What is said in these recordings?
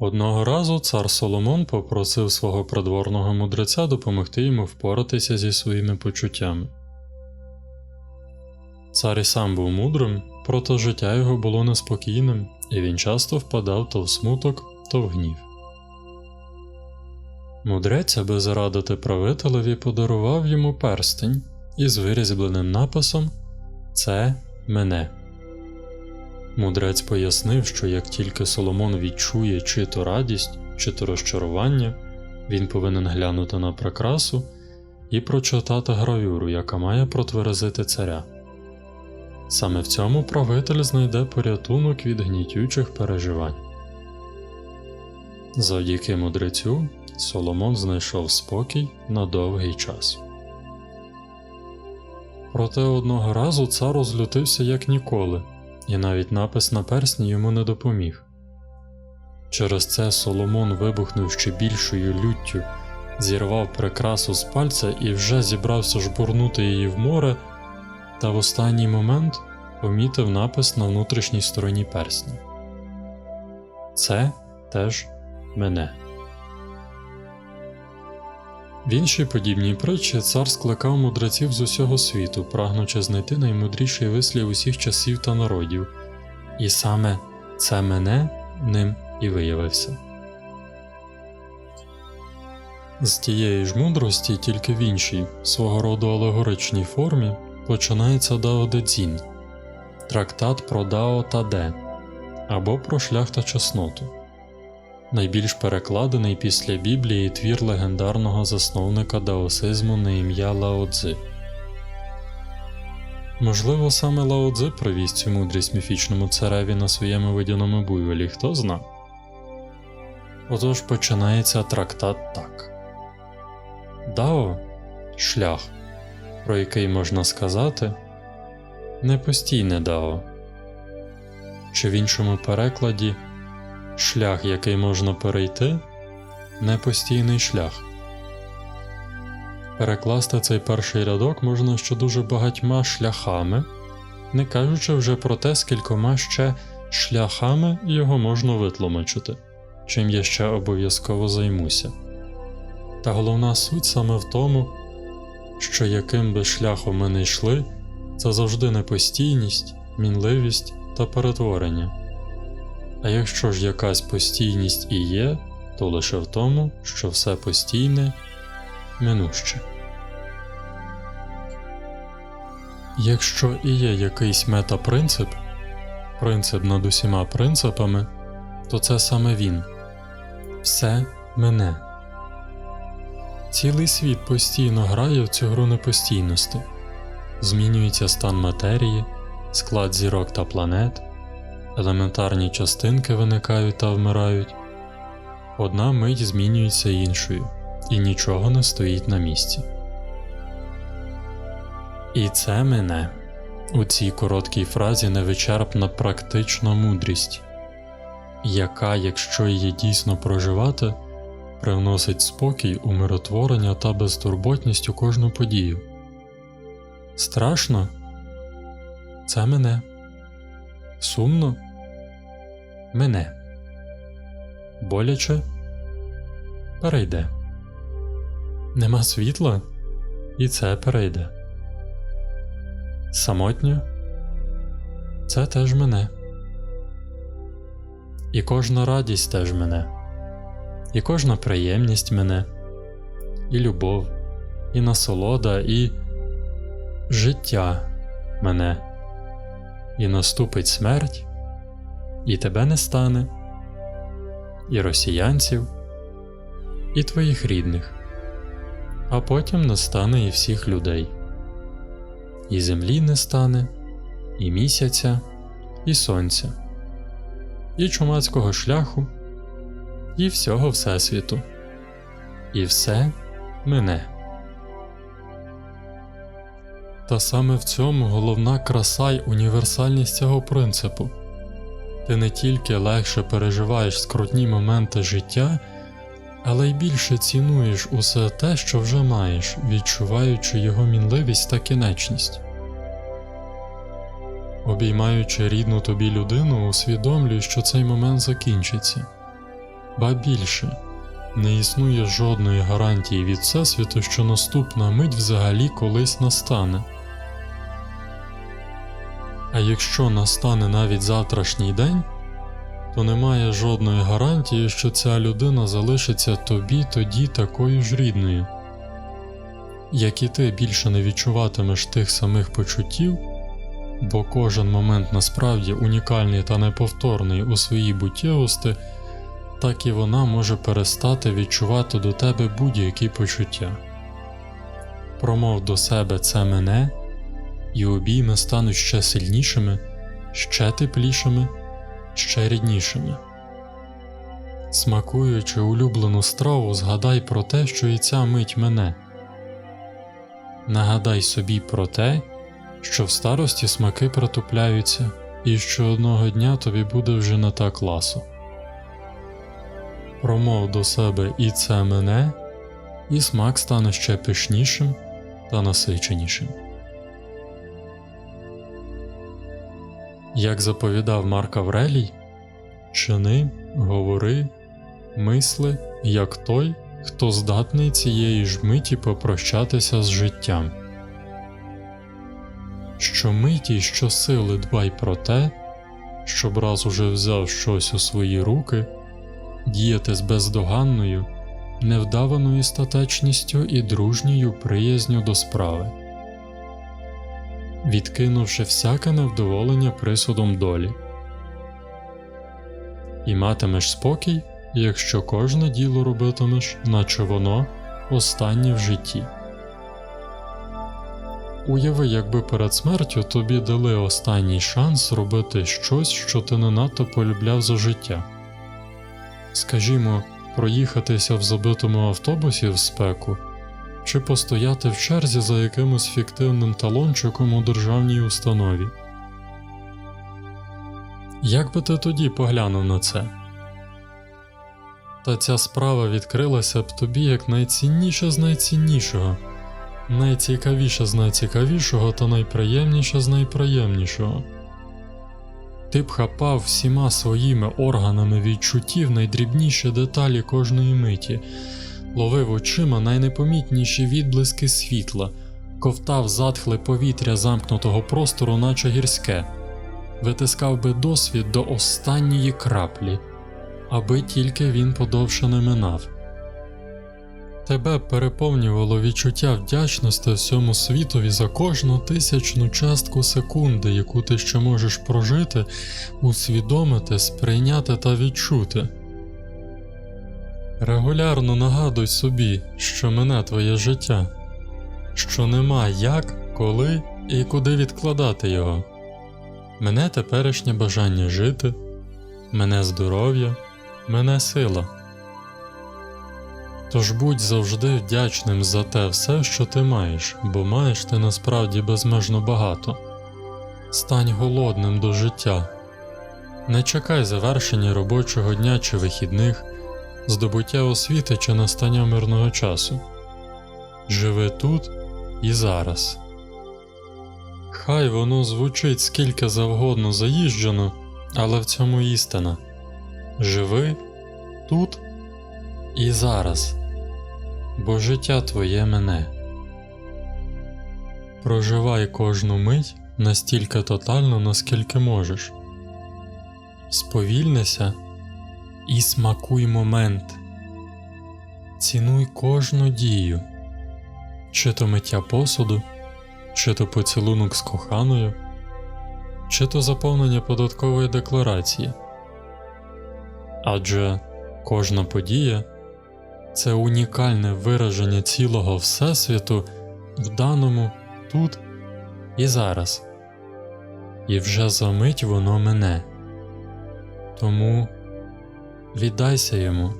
Одного разу цар Соломон попросив свого придворного мудреця допомогти йому впоратися зі своїми почуттями. Цар і сам був мудрим, проте життя його було неспокійним, і він часто впадав то в смуток, то в гнів. Мудрець, аби зарадити правителеві, подарував йому перстень із вирізбленим написом Це мене. Мудрець пояснив, що як тільки Соломон відчує чи то радість, чи то розчарування, він повинен глянути на прикрасу і прочитати гравюру, яка має протверезити царя. Саме в цьому правитель знайде порятунок від гнітючих переживань. Завдяки мудрецю Соломон знайшов спокій на довгий час. Проте одного разу цар розлютився як ніколи, і навіть напис на персні йому не допоміг. Через це Соломон вибухнув ще більшою люттю, зірвав прикрасу з пальця і вже зібрався жбурнути її в море, та в останній момент помітив напис на внутрішній стороні персня. Це теж мене. В іншій подібній притчі цар скликав мудреців з усього світу, прагнучи знайти наймудріший вислів усіх часів та народів, і саме це мене ним і виявився. З тієї ж мудрості, тільки в іншій, свого роду алегоричній формі, починається Дао Де Цзінь – трактат про Дао та Де або про шлях та чесноту найбільш перекладений після Біблії твір легендарного засновника даосизму на ім'я Лао Цзи. Можливо, саме Лао Цзи привіз цю мудрість міфічному цареві на своєму видяному буйволі, хто зна. Отож починається трактат так Дао шлях, про який можна сказати непостійне дао, чи в іншому перекладі шлях, який можна перейти, непостійний шлях. Перекласти цей перший рядок можна ще дуже багатьма шляхами, не кажучи вже про те, скількома ще шляхами його можна витлумачити, чим я ще обов'язково займуся. Та головна суть саме в тому, що яким би шляхом ми не йшли, це завжди непостійність, мінливість та перетворення. А якщо ж якась постійність і є, то лише в тому, що все постійне минуще. Якщо і є якийсь метапринцип, принцип над усіма принципами, то це саме він все мене. Цілий світ постійно грає в цю гру непостійності, змінюється стан матерії, склад зірок та планет елементарні частинки виникають та вмирають, одна мить змінюється іншою, і нічого не стоїть на місці. І це мене у цій короткій фразі невичерпна практична мудрість, яка, якщо її дійсно проживати, привносить спокій, умиротворення та безтурботність у кожну подію. Страшно це мене. Сумно мине. Боляче перейде. Нема світла, і це перейде. Самотньо це теж мене. І кожна радість теж мене, і кожна приємність мене, і любов, і насолода, і життя мене, і наступить смерть, і тебе не стане, і росіянців, і твоїх рідних, а потім не стане і всіх людей, і землі не стане, і місяця, і сонця, і чумацького шляху, і всього Всесвіту, і все мене. Та саме в цьому головна краса й універсальність цього принципу ти не тільки легше переживаєш скрутні моменти життя, але й більше цінуєш усе те, що вже маєш, відчуваючи його мінливість та кінечність. Обіймаючи рідну тобі людину, усвідомлюй, що цей момент закінчиться, Ба більше, не існує жодної гарантії від Всесвіту, що наступна мить взагалі колись настане. А якщо настане навіть завтрашній день, то немає жодної гарантії, що ця людина залишиться тобі тоді такою ж рідною. Як і ти більше не відчуватимеш тих самих почуттів, бо кожен момент насправді унікальний та неповторний у своїй буттєвості, так і вона може перестати відчувати до тебе будь-які почуття. Промов до себе це мене, і обійми стануть ще сильнішими, ще теплішими, ще ріднішими. Смакуючи улюблену страву, згадай про те, що і ця мить мене. Нагадай собі про те, що в старості смаки протупляються, і що одного дня тобі буде вже не так ласо. Промов до себе і це мене, і смак стане ще пишнішим та насиченішим. Як заповідав Марк Аврелій, чини, говори, мисли, як той, хто здатний цієї ж миті попрощатися з життям. Щомиті й щосили дбай про те, щоб раз уже взяв щось у свої руки, діяти з бездоганною, невдаваною статечністю і дружньою приязню до справи, відкинувши всяке невдоволення присудом долі. І матимеш спокій, якщо кожне діло робитимеш, наче воно останнє в житті. Уяви, якби перед смертю тобі дали останній шанс робити щось, що ти не надто полюбляв за життя. Скажімо, проїхатися в забитому автобусі в спеку, чи постояти в черзі за якимось фіктивним талончиком у державній установі. Як би ти тоді поглянув на це? Та ця справа відкрилася б тобі як найцінніше з найціннішого, найцікавіше з найцікавішого та найприємніше з найприємнішого. Ти б хапав всіма своїми органами відчуттів найдрібніші деталі кожної миті, ловив очима найнепомітніші відблиски світла, ковтав затхле повітря замкнутого простору, наче гірське, витискав би досвід до останньої краплі, аби тільки він подовше не минав. Тебе переповнювало відчуття вдячності всьому світові за кожну тисячну частку секунди, яку ти ще можеш прожити, усвідомити, сприйняти та відчути. Регулярно нагадуй собі, що мене твоє життя, що нема як, коли і куди відкладати його. Мене теперішнє бажання жити, мене здоров'я, мене сила. Тож будь завжди вдячним за те все, що ти маєш, бо маєш ти насправді безмежно багато. Стань голодним до життя. Не чекай завершення робочого дня чи вихідних, здобуття освіти чи настання мирного часу. Живи тут і зараз. Хай воно звучить скільки завгодно заїжджено, але в цьому істина. Живи тут і зараз, бо життя твоє мене. Проживай кожну мить настільки тотально, наскільки можеш. Сповільнися і смакуй момент. Цінуй кожну дію, чи то миття посуду, чи то поцілунок з коханою, чи то заповнення податкової декларації. Адже кожна подія це унікальне вираження цілого Всесвіту в даному тут і зараз, і вже за мить воно мене. Тому віддайся йому,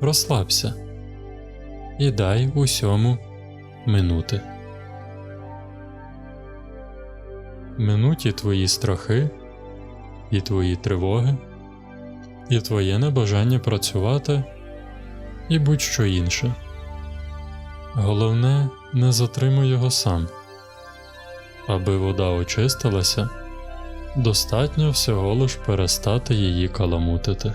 розслабся і дай усьому минути. Минуті твої страхи і твої тривоги, і твоє небажання працювати і будь-що інше. Головне, не затримуй його сам. Аби вода очистилася, достатньо всього лиш перестати її каламутити.